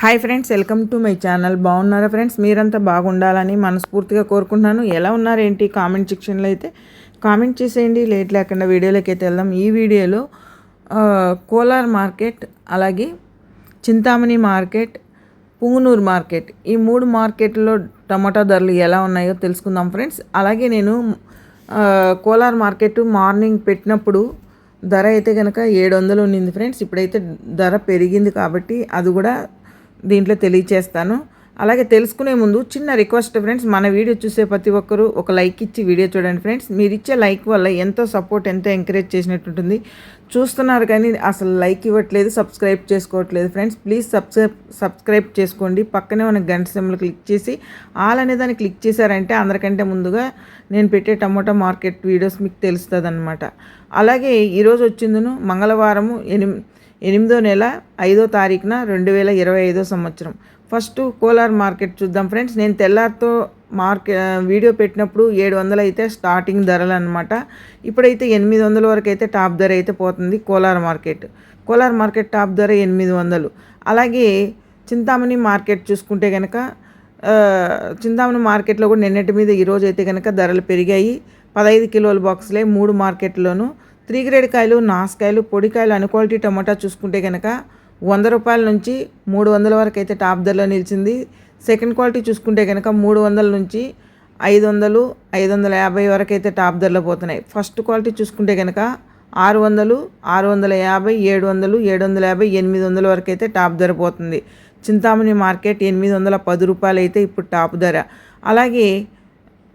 Hi friends welcome to my channel. బాగున్నారా friends? మీరంతా బాగుండాలని మనస్ఫూర్తిగా కోరుకుంటున్నాను. ఎలా ఉన్నారు ఏంటి కామెంట్ సెక్షన్లో అయితే కామెంట్ చేసేయండి. లేట్ లేకుండా వీడియోలోకి అయితే వెళ్దాం. ఈ వీడియోలో కోలార్ మార్కెట్ అలాగే చింతామణి మార్కెట్ పుంగునూరు మార్కెట్ ఈ మూడు మార్కెట్లో టమాటా ధరలు ఎలా ఉన్నాయో తెలుసుకుందాం ఫ్రెండ్స్. అలాగే నేను కోలార్ మార్కెట్ మార్నింగ్ పెట్టినప్పుడు ధర అయితే కనుక ఏడు వందలు ఉండింది ఫ్రెండ్స్. ఇప్పుడైతే ధర పెరిగింది కాబట్టి అది కూడా దీంట్లో తెలియచేస్తాను. అలాగే తెలుసుకునే ముందు చిన్న రిక్వెస్ట్ ఫ్రెండ్స్ మన వీడియో చూసే ప్రతి ఒక్కరూ ఒక లైక్ ఇచ్చి వీడియో చూడండి ఫ్రెండ్స్ మీరు ఇచ్చే లైక్ వల్ల ఎంతో సపోర్ట్ ఎంతో ఎంకరేజ్ చేసినట్టుంటుంది. చూస్తున్నారు కానీ అసలు లైక్ ఇవ్వట్లేదు సబ్స్క్రైబ్ చేసుకోవట్లేదు ఫ్రెండ్స్ ప్లీజ్ సబ్స్క్రైబ్ సబ్స్క్రైబ్ చేసుకోండి. పక్కనే ఉన్న గంట సింబల్ క్లిక్ చేసి ఆల్ అనే దాన్ని క్లిక్ చేశారంటే అందరికంటే ముందుగా నేను పెట్టే టమోటా మార్కెట్ వీడియోస్ మీకు తెలుస్తుంది అనమాట అలాగే ఈరోజు వచ్చిందను మంగళవారము ఎనిమి ఎనిమిదో నెల ఐదో తారీఖున రెండు వేల ఇరవై ఐదో సంవత్సరం. ఫస్ట్ కోలార్ మార్కెట్ చూద్దాం ఫ్రెండ్స్. నేను తెల్లారితో మార్కె వీడియో పెట్టినప్పుడు ఏడు వందలు అయితే స్టార్టింగ్ ధరలు అనమాట ఇప్పుడైతే ఎనిమిది వందల వరకు అయితే టాప్ ధర అయితే పోతుంది Kolar market. Kolar market top ధర ఎనిమిది వందలు అలాగే చింతామణి మార్కెట్ చూసుకుంటే కనుక చింతామణి మార్కెట్లో కూడా నిన్నటి మీద ఈరోజు అయితే కనుక ధరలు పెరిగాయి. పదహైదు కిలోల బాక్సులే మూడు మార్కెట్లోనూ త్రీ గ్రేడ్ కాయలు నాసుకాయలు పొడికాయలు అన్ క్వాలిటీ టమాటా చూసుకుంటే కనుక వంద రూపాయల నుంచి మూడు వందల వరకు అయితే టాప్ ధరలో నిలిచింది. సెకండ్ క్వాలిటీ చూసుకుంటే కనుక మూడు వందల నుంచి ఐదు వందలు ఐదు వందల యాభై వరకు అయితే టాప్ ధరలో పోతున్నాయి. ఫస్ట్ క్వాలిటీ చూసుకుంటే కనుక ఆరు వందలు ఆరు వందల యాభై ఏడు వందలు ఏడు వందల యాభై ఎనిమిది వందల వరకు అయితే టాప్ ధర పోతుంది. చింతామణి మార్కెట్ ఎనిమిది వందల పది రూపాయలు అయితే ఇప్పుడు టాప్ ధర. అలాగే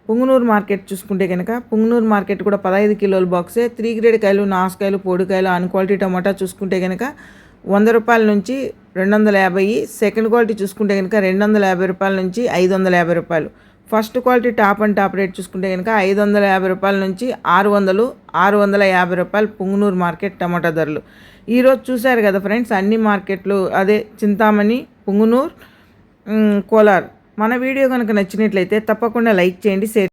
పుంగనూరు మార్కెట్ చూసుకుంటే కనుక పుంగనూరు మార్కెట్ కూడా పదహైదు కిలోల బాక్సే త్రీ గ్రేడ్ కాయలు నాసుకాయలు పొడికాయలు అన్ క్వాలిటీ టమాటా చూసుకుంటే కనుక వంద రూపాయల నుంచి రెండు వందల యాభై సెకండ్ క్వాలిటీ చూసుకుంటే కనుక రెండు వందల యాభై రూపాయల నుంచి ఐదు వందల యాభై రూపాయలు. First quality top and top rate చూసుకుంటే కనుక ఐదు వందల యాభై రూపాయల నుంచి ఆరు వందలు ఆరు వందల యాభై రూపాయలు పుంగనూరు మార్కెట్ టమాటా ధరలు. ఈరోజు చూశారు కదా ఫ్రెండ్స్ అన్ని మార్కెట్లు అదే చింతామణి పుంగనూరు కోలార్. మన వీడియో కనుక నచ్చినట్లయితే తప్పకుండా లైక్ చేయండి షేర్